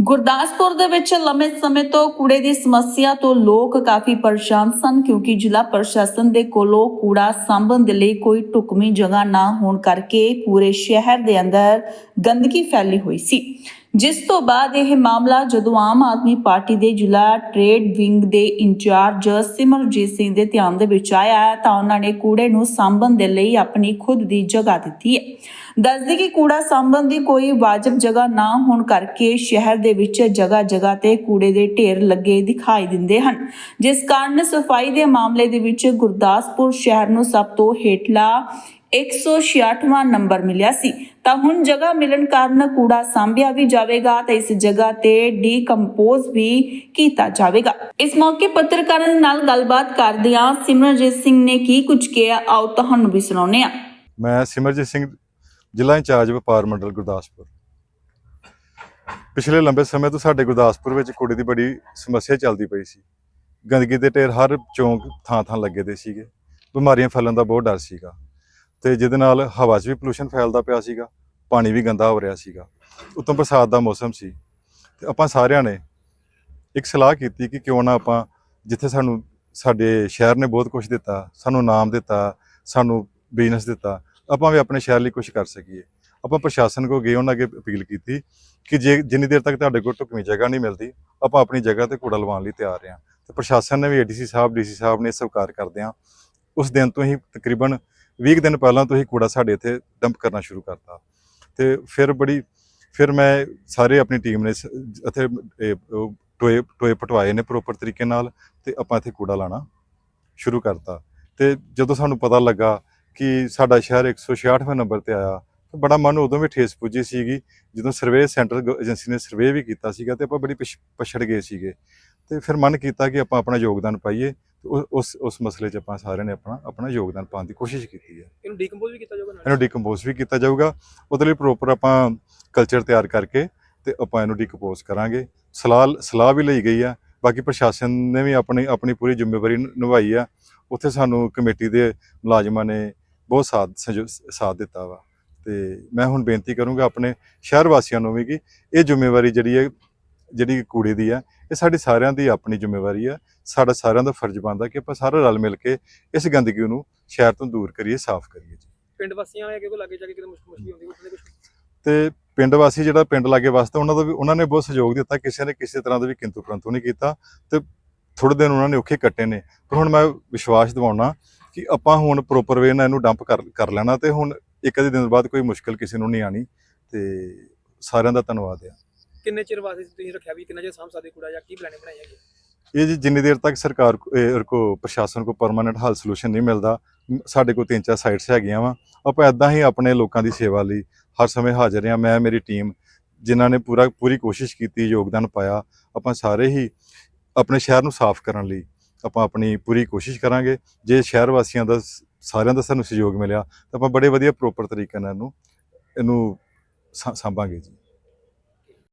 ਗੁਰਦਾਸਪੁਰ ਦੇ ਵਿੱਚ ਲੰਮੇ ਸਮੇਂ ਤੋਂ ਕੂੜੇ ਦੀ ਸਮੱਸਿਆ ਤੋਂ ਲੋਕ ਕਾਫੀ ਪਰੇਸ਼ਾਨ ਸਨ ਕਿਉਂਕਿ ਜ਼ਿਲ੍ਹਾ ਪ੍ਰਸ਼ਾਸਨ ਦੇ ਕੋਲੋਂ ਕੂੜਾ ਸਾਂਭਣ ਦੇ ਲਈ ਕੋਈ ਢੁਕਵੀਂ ਜਗ੍ਹਾ ਨਾ ਹੋਣ ਕਰਕੇ ਪੂਰੇ ਸ਼ਹਿਰ ਦੇ ਅੰਦਰ ਗੰਦਗੀ ਫੈਲੀ ਹੋਈ ਸੀ। ਜਿਸ ਤੋਂ ਬਾਅਦ ਇਹ ਮਾਮਲਾ ਜਦੋਂ ਆਮ ਆਦਮੀ ਪਾਰਟੀ ਦੇ ਜ਼ਿਲ੍ਹਾ ਟ੍ਰੇਡ ਵਿੰਗ ਦੇ ਇੰਚਾਰਜ ਸਿਮਰਜੀਤ ਸਿੰਘ ਦੇ ਧਿਆਨ ਦੇ ਵਿੱਚ ਆਇਆ ਤਾਂ ਉਹਨਾਂ ਨੇ ਕੂੜੇ ਨੂੰ ਸਾਂਭਣ ਦੇ ਲਈ ਆਪਣੀ ਖੁਦ ਦੀ ਜਗ੍ਹਾ ਦਿੱਤੀ ਹੈ। ਦੱਸਦੇ ਕਿ ਕੂੜਾ ਸਾਂਭਣ ਦੀ ਕੋਈ ਵਾਜਬ ਜਗ੍ਹਾ ਨਾ ਹੋਣ ਕਰਕੇ ਸ਼ਹਿਰ ਦੇ ਵਿੱਚ ਜਗ੍ਹਾ ਜਗ੍ਹਾ ਤੇ ਕੂੜੇ ਦੇ ਢੇਰ ਲੱਗੇ ਦਿਖਾਈ ਦਿੰਦੇ ਹਨ। ਜਿਸ ਕਾਰਨ ਸਫ਼ਾਈ ਦੇ ਮਾਮਲੇ ਦੇ ਵਿੱਚ ਗੁਰਦਾਸਪੁਰ ਸ਼ਹਿਰ ਨੂੰ ਸਭ ਤੋਂ ਹੇਠਲਾ 166ਵਾਂ ਨੰਬਰ ਮਿਲਿਆ ਸੀ। ਤਾਂ ਹੁਣ ਜਗ੍ਹਾ ਮਿਲਣ ਕਾਰਨ ਕੂੜਾ ਸਾਂਭਿਆ ਵੀ ਜਾਵੇਗਾ ਤਾਂ ਇਸ ਜਗ੍ਹਾ ਤੇ ਡੀਕੰਪੋਜ਼ ਵੀ ਕੀਤਾ ਜਾਵੇਗਾ। ਇਸ ਮੌਕੇ ਪੱਤਰਕਾਰਾਂ ਨਾਲ ਗੱਲਬਾਤ ਕਰਦਿਆਂ ਸਿਮਰਨਜੀਤ ਸਿੰਘ ਨੇ ਕੀ ਕੁਝ ਕਿਹਾ, ਆਓ ਤੁਹਾਨੂੰ ਵੀ ਸੁਣਾਉਂਦੇ ਹਾਂ। ਮੈਂ ਸਿਮਰਜੀਤ ਸਿੰਘ, ਜ਼ਿਲ੍ਹਾ ਇੰਚਾਰਜ ਵਪਾਰ ਮੰਡਲ ਗੁਰਦਾਸਪੁਰ। ਪਿਛਲੇ ਲੰਬੇ ਸਮੇਂ ਤੋਂ ਸਾਡੇ ਗੁਰਦਾਸਪੁਰ ਵਿੱਚ ਕੂੜੇ ਦੀ ਬੜੀ ਸਮੱਸਿਆ ਚੱਲਦੀ ਪਈ ਸੀ। ਗੰਦਗੀ ਦੇ ਢੇਰ ਹਰ ਚੌਂਕ ਥਾਂ ਥਾਂ ਲੱਗੇ ਦੇ ਸੀਗੇ। ਬਿਮਾਰੀਆਂ ਫੈਲਣ ਦਾ ਬਹੁਤ ਡਰ ਸੀਗਾ। ਤੇ ਜਿਹਦੇ ਨਾਲ ਹਵਾ 'ਚ ਵੀ ਪੋਲੂਸ਼ਨ ਫੈਲਦਾ ਪਿਆ ਸੀਗਾ, ਪਾਣੀ ਵੀ ਗੰਦਾ ਹੋ ਰਿਹਾ ਸੀਗਾ। ਉਤੋਂ ਬਰਸਾਤ ਦਾ ਮੌਸਮ ਸੀ। ਤੇ ਆਪਾਂ ਸਾਰਿਆਂ ਨੇ ਇੱਕ ਸਲਾਹ ਕੀਤੀ ਕਿ ਕਿਉਂ ਨਾ ਆਪਾਂ ਜਿੱਥੇ ਸਾਨੂੰ, ਸਾਡੇ ਸ਼ਹਿਰ ਨੇ ਬਹੁਤ ਕੁਝ ਦਿੱਤਾ, ਸਾਨੂੰ ਨਾਮ ਦਿੱਤਾ, ਸਾਨੂੰ ਬਿਜ਼ਨਸ ਦਿੱਤਾ, ਆਪਾਂ ਵੀ ਆਪਣੇ ਸ਼ਹਿਰ ਲਈ ਕੁਝ ਕਰ ਸਕੀਏ। ਆਪਾਂ ਪ੍ਰਸ਼ਾਸਨ ਕੋ ਗਏ, ਉਹਨਾਂ ਅੱਗੇ ਅਪੀਲ ਕੀਤੀ ਕਿ ਜੇ ਜਿੰਨੀ ਦੇਰ ਤੱਕ ਤੁਹਾਡੇ ਕੋਲ ਢੁਕਵੀਂ ਜਗ੍ਹਾ ਨਹੀਂ ਮਿਲਦੀ, ਆਪਾਂ ਆਪਣੀ ਜਗ੍ਹਾ ਤੇ ਕੂੜਾ ਲਵਾਉਣ ਲਈ ਤਿਆਰ ਹਾਂ। ਤੇ ਪ੍ਰਸ਼ਾਸਨ ਨੇ ਵੀ ਏਡੀਸੀ ਸਾਹਿਬ ਡੀਸੀ ਸਾਹਿਬ ਨੇ ਸਵੀਕਾਰ ਕਰਦਿਆਂ ਉਸ ਦਿਨ ਤੋਂ ਹੀ ਤਕਰੀਬਨ 20 ਕੁ ਦਿਨ ਪਹਿਲਾਂ ਤੋਂ ਹੀ ਕੂੜਾ ਸਾਡੇ ਇੱਥੇ ਡੰਪ ਕਰਨਾ ਸ਼ੁਰੂ ਕਰਤਾ। ਤੇ ਫਿਰ ਬੜੀ, ਫਿਰ ਮੈਂ ਸਾਰੇ ਆਪਣੀ ਟੀਮ ਨੇ ਸ- ਇੱਥੇ ਟੋਏ ਟੋਏ ਪਟਵਾਏ ਨੇ ਪ੍ਰੋਪਰ ਤਰੀਕੇ ਨਾਲ ਤੇ ਆਪਾਂ ਇੱਥੇ ਕੂੜਾ ਲਾਣਾ ਸ਼ੁਰੂ ਕਰਤਾ। ਤੇ ਜਦੋਂ ਸਾਨੂੰ ਪਤਾ ਲੱਗਾ ਕਿ ਸਾਡਾ ਸ਼ਹਿਰ 166ਵੇਂ ਨੰਬਰ ਤੇ ਆਇਆ ਬੜਾ ਮਨ ਉਦੋਂ ਵੀ ਠੇਸ ਪੁੱਜੀ ਸੀਗੀ, ਜਦੋਂ ਸਰਵੇ ਸੈਂਟਰ ਏਜੰਸੀ ਨੇ ਸਰਵੇ ਵੀ ਕੀਤਾ ਸੀਗਾ ਤੇ ਆਪਾਂ ਬੜੀ ਪਿਛ- ਪਛੜ ਗਏ ਸੀਗੇ। ਤੇ ਫਿਰ ਮਨ ਕੀਤਾ ਕਿ ਆਪਾਂ ਆਪਣਾ ਯੋਗਦਾਨ ਪਾਈਏ ਉਸ ਉਸ ਮਸਲੇ 'ਚ ਆਪਾਂ ਸਾਰਿਆਂ ਨੇ ਆਪਣਾ ਆਪਣਾ ਯੋਗਦਾਨ ਪਾਉਣ ਦੀ ਕੋਸ਼ਿਸ਼ ਕੀਤੀ ਹੈ। ਇਹਨੂੰ ਡੀਕੰਪੋਜ਼ ਵੀ ਕੀਤਾ ਜਾਊਗਾ ਇਹਨੂੰ ਡੀਕੰਪੋਜ਼ ਵੀ ਕੀਤਾ ਜਾਊਗਾ। ਉਹਦੇ ਲਈ ਪ੍ਰੋਪਰ ਆਪਾਂ ਕਲਚਰ ਤਿਆਰ ਕਰਕੇ ਤੇ ਆਪਾਂ ਇਹਨੂੰ ਡੀਕੰਪੋਜ਼ ਕਰਾਂਗੇ। ਸਲਾਹ ਸਲਾਹ ਵੀ ਲਈ ਗਈ ਆ। ਬਾਕੀ ਪ੍ਰਸ਼ਾਸਨ ਨੇ ਵੀ ਆਪਣੀ ਆਪਣੀ ਪੂਰੀ ਜ਼ਿੰਮੇਵਾਰੀ ਨਿਭਾਈ ਆ। ਉੱਥੇ ਸਾਨੂੰ ਕਮੇਟੀ ਦੇ ਮੁਲਾਜ਼ਮਾਂ ਨੇ ਬਹੁਤ ਸਾਥ ਸਾਥ ਦਿੱਤਾ ਵਾ। ਤੇ ਮੈਂ ਹੁਣ ਬੇਨਤੀ ਕਰੂੰਗਾ ਆਪਣੇ ਸ਼ਹਿਰ ਵਾਸੀਆਂ ਨੂੰ ਵੀ ਕਿ ਇਹ ਜ਼ਿੰਮੇਵਾਰੀ ਜਿਹੜੀ ਹੈ ਜਿਹੜੀ ਕੂੜੇ ਦੀ ਆ ਇਹ ਸਾਡੀ ਸਾਰਿਆਂ ਦੀ ਆਪਣੀ ਜ਼ਿੰਮੇਵਾਰੀ ਆ। ਸਾਡਾ ਸਾਰਿਆਂ ਦਾ ਫਰਜ਼ ਬਣਦਾ ਕਿ ਆਪਾਂ ਸਾਰੇ ਰਲ ਮਿਲ ਕੇ ਇਸ ਗੰਦਗੀ ਨੂੰ ਸ਼ਹਿਰ ਤੋਂ ਦੂਰ ਕਰੀਏ ਸਾਫ਼ ਕਰੀਏ ਜੀ। ਪਿੰਡ ਵਾਸੀਆਂ ਵਾਲੇ ਕੋਈ ਲਾਗੇ ਜਾ ਕੇ ਕਿਤੇ ਮੁਸ਼ਕਲ ਮੁਸ਼ਕਲ ਹੁੰਦੀ ਕੋਈ ਕੁਝ ਤੇ ਪਿੰਡ ਵਾਸੀ ਜਿਹੜਾ ਪਿੰਡ ਲਾਗੇ ਵਸਦਾ ਉਹਨਾਂ ਦਾ ਵੀ ਉਹਨਾਂ ਨੇ ਬਹੁਤ ਸਹਿਯੋਗ ਦਿੱਤਾ ਕਿਸੇ ਨੇ ਕਿਸੇ ਤਰ੍ਹਾਂ ਦਾ ਵੀ ਕਿੰਤੂ ਪ੍ਰੰਤੂ ਨਹੀਂ ਕੀਤਾ ਤੇ ਥੋੜੇ ਦਿਨ ਉਹਨਾਂ ਨੇ ਔਖੇ ਕੱਟੇ ਨੇ। ਪਰ ਹੁਣ ਮੈਂ ਵਿਸ਼ਵਾਸ ਦਿਵਾਉਣਾ ਕਿ ਆਪਾਂ ਹੁਣ ਪ੍ਰੋਪਰ ਵੇ ਨਾਲ ਇਹਨੂੰ ਡੰਪ ਕਰ ਕਰ ਲੈਣਾ ਤੇ ਹੁਣ ਇੱਕ ਅੱਧੇ ਦਿਨ ਬਾਅਦ ਕੋਈ ਮੁਸ਼ਕਲ ਕਿਸੇ ਨੂੰ ਨਹੀਂ ਆਣੀ ਤੇ ਸਾਰਿਆਂ ਦਾ ਧੰਨਵਾਦ ਆ। ਕਿੰਨੇ ਚਿਰ ਵਾਸਤੇ ਤੁਸੀਂ ਰੱਖਿਆ ਵੀ ਕਿੰਨਾ ਚਿਰ ਸਾਂਭ ਸਕਦੇ ਕੂੜਾ ਜਾਂ ਕੀ ਪਲਾਨ ਬਣਾਈ ਹੈਗੀ? ਇਹ ਜੀ ਜਿੰਨੀ ਦੇਰ ਤੱਕ ਸਰਕਾਰ ਕੋ- ਇਹ ਕੋ ਪ੍ਰਸ਼ਾਸਨ ਕੋ ਪਰਮਾਨੈਂਟ ਹੱਲ ਸੋਲੂਸ਼ਨ ਨਹੀਂ ਮਿਲਦਾ, ਮ- ਸਾਡੇ ਕੋਲ ਤਿੰਨ ਚਾਰ ਸਾਈਟਸ ਹੈਗੀਆਂ ਵਾ। ਆਪਾਂ ਇਦਾਂ ਹੀ ਆਪਣੇ ਲੋਕਾਂ ਦੀ ਸੇਵਾ ਲਈ ਹਰ ਸਮੇਂ ਹਾਜ਼ਰ ਹਾਂ। ਮੈਂ, ਮੇਰੀ ਟੀਮ ਜਿਨ੍ਹਾਂ ਨੇ ਪੂਰਾ, ਪੂਰੀ ਕੋਸ਼ਿਸ਼ ਕੀਤੀ, ਯੋਗਦਾਨ ਪਾਇਆ, ਆਪਾਂ ਸਾਰੇ ਹੀ ਆਪਣੇ ਸ਼ਹਿਰ ਨੂੰ ਸਾਫ਼ ਕਰਨ ਲਈ ਆਪਾਂ ਆਪਣੀ ਪੂਰੀ ਕੋਸ਼ਿਸ਼ ਕਰਾਂਗੇ। ਜੇ ਸ਼ਹਿਰ ਵਾਸੀਆਂ ਦਾ ਸ- ਸਾਰਿਆਂ ਦਾ ਸਾਨੂੰ ਸਹਿਯੋਗ ਮਿਲਿਆ ਤਾਂ ਆਪਾਂ ਬੜੇ ਵਧੀਆ ਪ੍ਰੋਪਰ ਤਰੀਕੇ ਨਾਲ ਇਹਨੂੰ ਇਹਨੂੰ ਸਾ- ਸਾਂਭਾਂਗੇ ਜੀ।